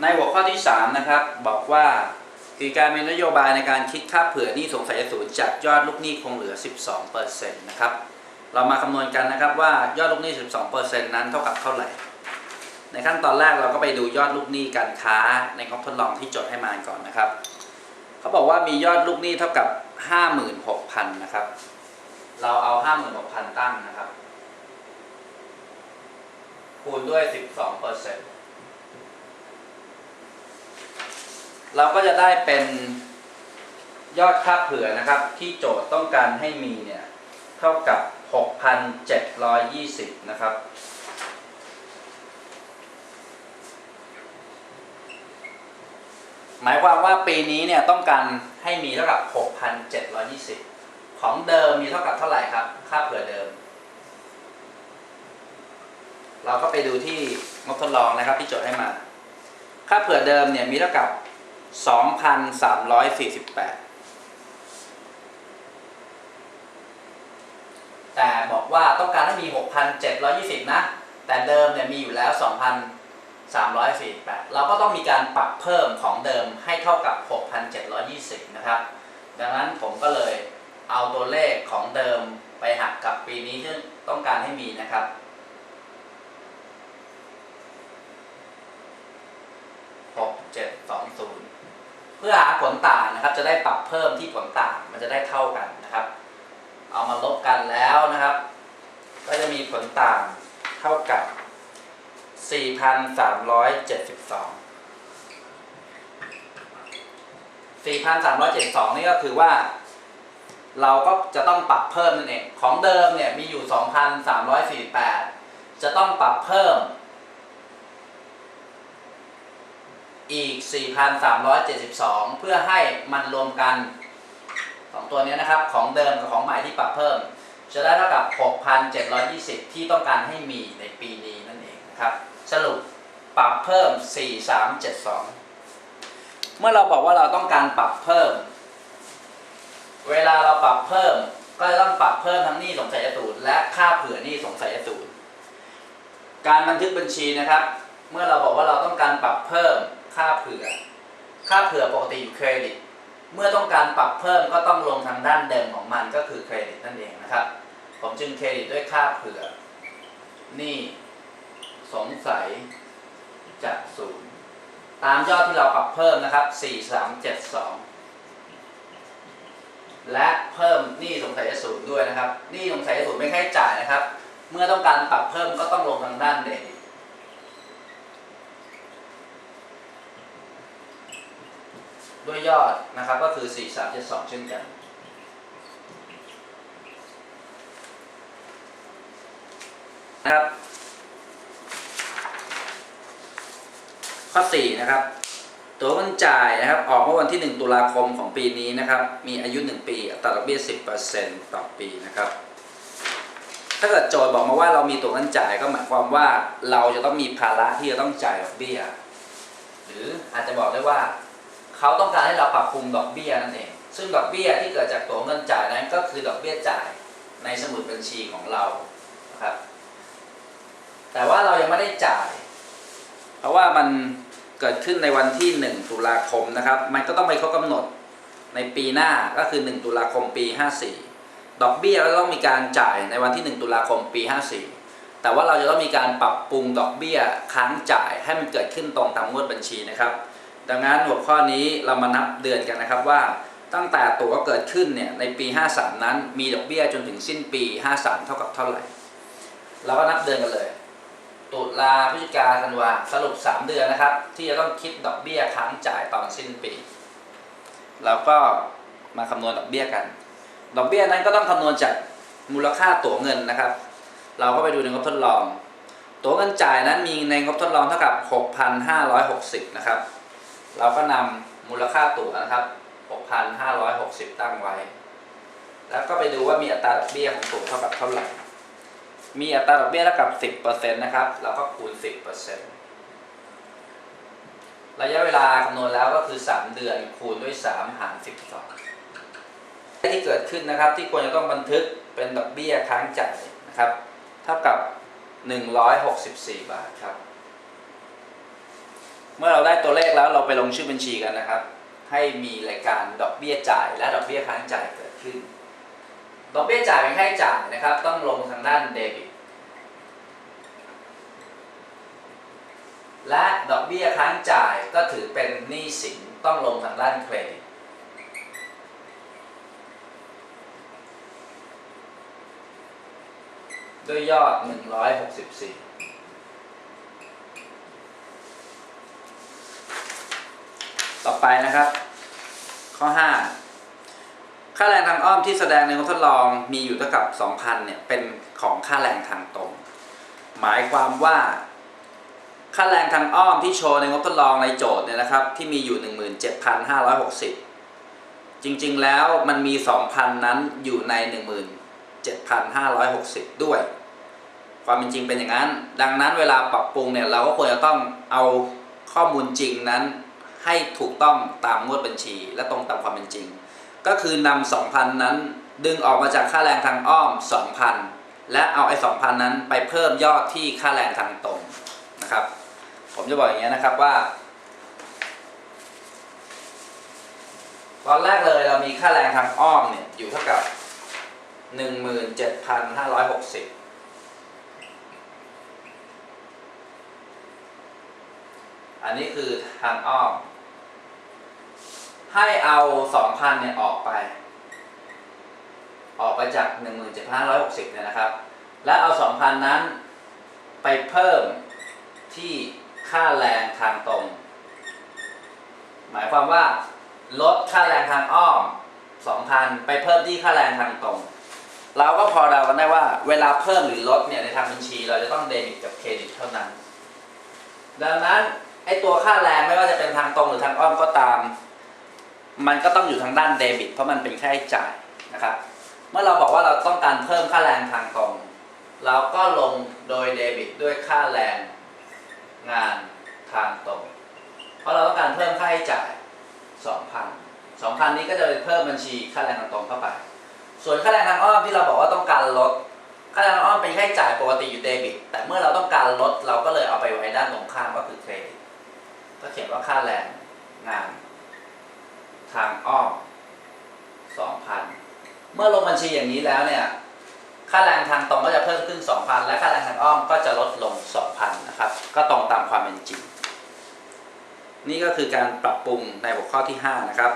ในหัวข้อที่ 3 นะครับ บอกว่าคือการมีนโยบายในการคิดค่าเผื่อหนี้สงสัยศูนย์จากยอดลูกหนี้คงเหลือ 12%นะครับ เรามาคำนวณกันนะครับว่ายอดลูกหนี้ 12%นั้นเท่ากับเท่าไหร่ ในขั้นตอนแรกเราก็ไปดูยอดลูกหนี้การค้าในงบทดลองที่จดให้มาก่อนนะครับ เขาบอกว่ามียอดลูกหนี้เท่ากับ 56,000 นะครับ เราเอา 56,000 ตั้งนะครับ คูณด้วย 12% เราก็จะได้เป็นยอดค่าเผื่อนะครับ ที่โจทย์ต้องการให้มีเนี่ยเท่ากับ 6,720 นะครับ หมายความว่าปีนี้เนี่ยต้องการให้มีเท่ากับ 6,720 ของเดิมมีเท่ากับเท่าไหร่ครับ ค่าเผื่อเดิม เราก็ไปดูที่งบทดลองนะครับที่โจทย์ให้มา ค่าเผื่อเดิมเนี่ยมีเท่ากับ 2,348 แต่บอกว่าต้องการให้มี 6,720 นะ แต่เดิมเนี่ยมีอยู่แล้ว 2,348 เราก็ต้องมีการปรับเพิ่มของเดิมให้เท่ากับ 6,720 นะครับ ดังนั้นผมก็เลยเอาตัวเลขของเดิมไปหักกับปีนี้ที่ต้องการให้มีนะครับ6720เพื่อหาผลต่างนะครับ จะได้ปรับเพิ่มที่ผลต่างมันจะได้เท่ากันนะครับ เอามาลบกันแล้วนะครับ ก็จะมีผลต่างเท่ากับ 4,372 4,372 นี่ก็คือว่า เราก็จะต้องปรับเพิ่มนั่นเอง ของเดิมเนี่ยมีอยู่ 2,348 จะต้องปรับเพิ่ม อีก 4,372 เพื่อให้มันรวมกันสองตัวนี้นะครับ ของเดิมกับของใหม่ที่ปรับเพิ่ม จะได้เท่ากับ 6,720 ที่ต้องการให้มีในปีนี้นั่นเองนะครับ สรุปปรับเพิ่ม 4372 เมื่อเราบอกว่าเราต้องการปรับเพิ่ม เวลาเราปรับเพิ่ม ก็จะต้องปรับเพิ่มทั้งหนี้สงสัยสูตรและค่าเผื่อหนี้สงสัยสูตรการบันทึกบัญชีนะครับ เมื่อเราบอกว่าเราต้องการปรับเพิ่ม ค่าเผื่อ ค่าเผื่อปกติอยู่เครดิต เมื่อต้องการปรับเพิ่มก็ต้องลงทางด้านเดิมของมันก็คือเครดิตนั่นเองนะครับ ผมจึงเครดิตด้วยค่าเผื่อ นี่สงสัยจะศูนย์ตามยอดที่เราปรับเพิ่มนะครับ 4372 และเพิ่มนี้สงสัยจะศูนย์ด้วยนะครับนี้สงสัยจะศูนย์ไม่ใช่จ่ายนะครับ เมื่อต้องการปรับเพิ่มก็ต้องลงทางด้านเดบิต ด้วยยอดนะครับก็คือ 4372 เช่นกัน นะครับ ข้อ 4 นะครับ ตัวเงินจ่ายนะครับ ออกเมื่อวันที่ 1 ตุลาคมของปีนี้นะครับ มีอายุ 1 ปีอัตราดอกเบี้ย 10%ต่อปีนะครับ ถ้าเกิดโจทย์บอกมาว่าเรามีตัวเงินจ่ายก็หมายความว่าเราจะต้องมีภาระที่จะต้องจ่ายดอกเบี้ย หรืออาจจะบอกได้ว่า เขาต้องการให้เราปรับปรุงดอกเบี้ยนั่นเอง ซึ่งดอกเบี้ยที่เกิดจากตัวเงินจ่ายนั้นก็คือดอกเบี้ยจ่ายในสมุดบัญชีของเรานะครับ แต่ว่าเรายังไม่ได้จ่าย เพราะว่ามันเกิดขึ้นในวันที่ 1 ตุลาคมนะครับ มันก็ต้องไปครบกำหนดในปีหน้าก็คือ 1 ตุลาคมปี 54 ดอกเบี้ยก็ต้องมีการจ่ายในวันที่ 1 ตุลาคมปี 54 แต่ว่าเราจะต้องมีการปรับปรุงดอกเบี้ยค้างจ่ายให้มันเกิดขึ้นตรงตามงวดบัญชีนะครับ ดังนั้นหัวข้อนี้เรามานับเดือนกันนะครับว่าตั้งแต่ตัวเกิดขึ้นเนี่ยในปี 53 นั้นมีดอกเบี้ยจนถึงสิ้นปี 53 เท่ากับเท่าไหร่ เราก็นับเดือนกันเลย ตุลาพฤศจิกาธันวาสรุป 3 เดือนนะครับ ที่จะต้องคิดดอกเบี้ยค้างจ่ายตอนสิ้นปีเราก็มาคำนวณดอกเบี้ยกัน ดอกเบี้ยนั้นก็ต้องคำนวณจากมูลค่าตั๋วเงินนะครับ เราก็ไปดูในงบทดลอง ตั๋วเงินจ่ายนั้นมีในงบทดลองเท่ากับ 6,560 นะครับ เราก็นำมูลค่าตั๋วนะครับ 6,560 ตั้งไว้ แล้วก็ไปดูว่ามีอัตราดอกเบี้ยของตั๋วเท่ากับเท่าไหร่ มีอัตราดอกเบี้ยเท่ากับ 10%นะครับ เราก็คูณ 10%ระยะเวลาคำนวณแล้วก็คือ 3 เดือนคูณด้วย 3 หาร 12 ที่เกิดขึ้นนะครับที่ควรจะต้องบันทึกเป็นดอกเบี้ยค้างจ่ายนะครับ เท่ากับ 164 บาทครับ เมื่อเราได้ตัวเลขแล้วเราไปลงชื่อบัญชีกันนะครับ ให้มีรายการดอกเบี้ยจ่าย และดอกเบี้ยค้างจ่ายเกิดขึ้น ดอกเบี้ยจ่ายเป็นค่าใช้จ่ายนะครับ ต้องลงทางด้านเดบิตและดอกเบี้ยค้างจ่ายก็ถือเป็นหนี้สินต้องลงทางด้านเครดิตด้วยยอด 164 ต่อไปนะครับ ข้อ 5 ค่าแรงทางอ้อมที่แสดงในงบทดลองมีอยู่เท่ากับ 2,000เนี่ยเป็นของค่าแรงทางตรง หมายความว่า ค่าแรงทางอ้อมที่โชว์ในงบทดลองในโจทย์เนี่ยนะครับ ที่มีอยู่ 17,560 จริงๆแล้วมันมี 2,000 นั้นอยู่ใน 17,560 ด้วยความเป็นจริงเป็นอย่างนั้น ดังนั้นเวลาปรับปรุงเนี่ยเราก็ควรจะต้องเอาข้อมูลจริงนั้น ให้ถูกต้องตามงวดบัญชี และตรงตามความเป็นจริง ก็คือนำ2,000 นั้นดึงออกมาจากค่าแรงทางอ้อม 2,000 และเอาไอ้2,000 นั้นไปเพิ่มยอดที่ค่าแรงทางตรงนะครับ ผมจะบอกอย่างนี้ยนะครับว่า ตอนแรกเลยเรามีค่าแรงทางอ้อมเนี่ยอยู่เท่ากับ 17,560อันนี้คือทางอ้อม ให้เอา2,000เนี่ยออกไป ออกไปจาก17,560เนี่ยนะครับ และเอา2,000นั้นไปเพิ่มที่ค่าแรงทางตรง หมายความว่าลดค่าแรงทางอ้อม2,000ไปเพิ่มที่ค่าแรงทางตรง เราก็พอเดากันได้ว่าเวลาเพิ่มหรือลดเนี่ยในทางบัญชี เราจะต้องเดบิตกับเครดิตเท่านั้น ดังนั้นไอตัวค่าแรงไม่ว่าจะเป็นทางตรงหรือทางอ้อมก็ตาม มันก็ต้องอยู่ทางด้านเดบิต เพราะมันเป็นค่าใช้จ่ายนะครับ เมื่อเราบอกว่าเราต้องการเพิ่มค่าแรงทางตรง เราก็ลงโดยเดบิตด้วยค่าแรงงานทางตรง เพราะเราต้องการเพิ่มค่าใช้จ่าย 2,000 2,000 นี้ก็จะเพิ่มบัญชีค่าแรงทางตรงเข้าไป ส่วนค่าแรงทางอ้อมที่เราบอกว่าต้องการลด ค่าแรงทางอ้อมเป็นค่าใช้จ่ายปกติอยู่เดบิต แต่เมื่อเราต้องการลดเราก็เลยเอาไปไว้ด้านตรงข้ามก็คือเครดิต ก็เขียนว่าค่าแรงงาน ทางอ้อม2,000 เมื่อลงบัญชีอย่างนี้แล้วเนี่ยค่าแรงทางตรงก็จะเพิ่มขึ้น 2,000 และค่าแรงทางอ้อมก็จะลดลง 2,000 นะครับ ก็ตรงตามความเป็นจริง นี่ก็คือการปรับปรุงในหัวข้อที่ 5 นะครับ